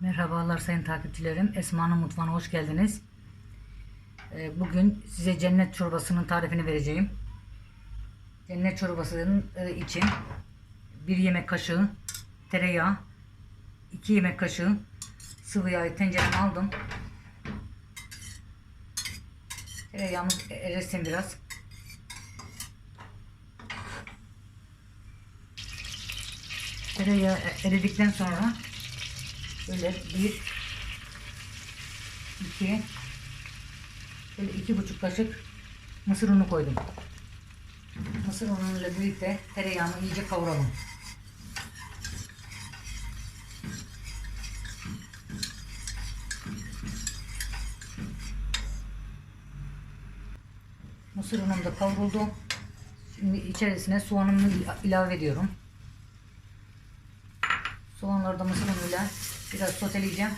Merhabalar sayın takipçilerim. Esma'nın mutfağına hoş geldiniz. Ee, Bugün size cennet çorbasının tarifini vereceğim. Cennet çorbasının e, için 1 yemek kaşığı tereyağı, 2 yemek kaşığı sıvı yağı tencereme aldım. Tereyağımız erisin biraz. Tereyağı eridikten sonra Böyle bir, iki, böyle iki buçuk kaşık mısır unu koydum. Mısır unuyla birlikte tereyağını iyice kavuralım. Mısır unum da kavruldu. Şimdi içerisine soğanımı ilave ediyorum. Soğanları da mısır unuyla biraz soteleyeceğim.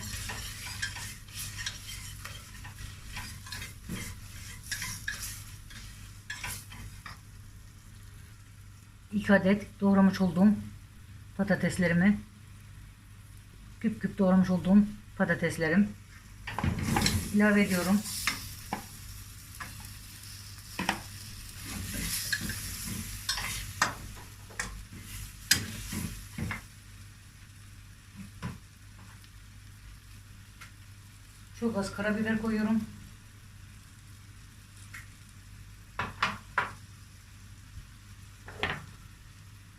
İki adet doğramış olduğum patateslerimi küp küp doğramış olduğum patateslerim ilave ediyorum. Çok az karabiber koyuyorum.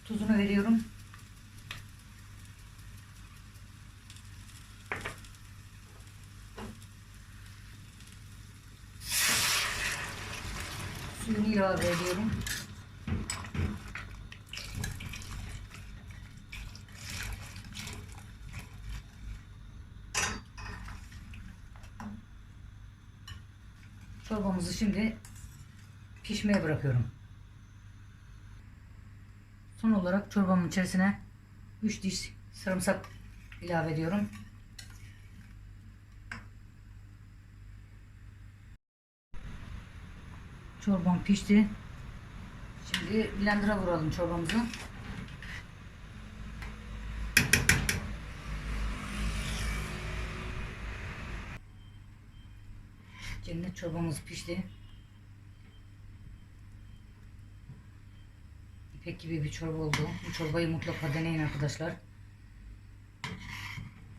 Tuzunu veriyorum. Suyunu ilave ediyorum. Çorbamızı şimdi pişmeye bırakıyorum. Son olarak çorbamın içerisine 3 diş sarımsak ilave ediyorum. Çorbam pişti. Şimdi blender'a vuralım çorbamızı. Cennet çorbamız pişti. İpek gibi bir çorba oldu. Bu çorbayı mutlaka deneyin arkadaşlar.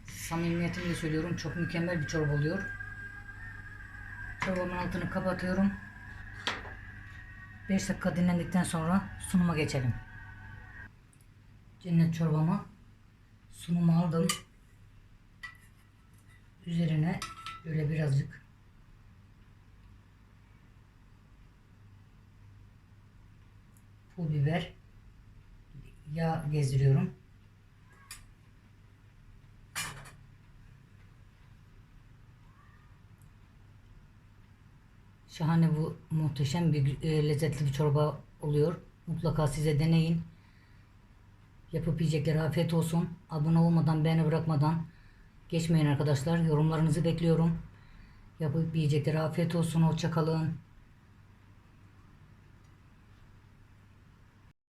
Samimiyetimle söylüyorum. Çok mükemmel bir çorba oluyor. Çorbamın altını kapatıyorum. 5 dakika dinlendikten sonra sunuma geçelim. Cennet çorbamı sunuma aldım. Üzerine böyle birazcık pul biber, yağ gezdiriyorum. Şahane bu muhteşem bir e, lezzetli bir çorba oluyor. Mutlaka size deneyin. Yapıp yiyeceklere afiyet olsun. Abone olmadan, beğeni bırakmadan geçmeyin arkadaşlar. Yorumlarınızı bekliyorum. Yapıp yiyeceklere afiyet olsun. Hoşçakalın.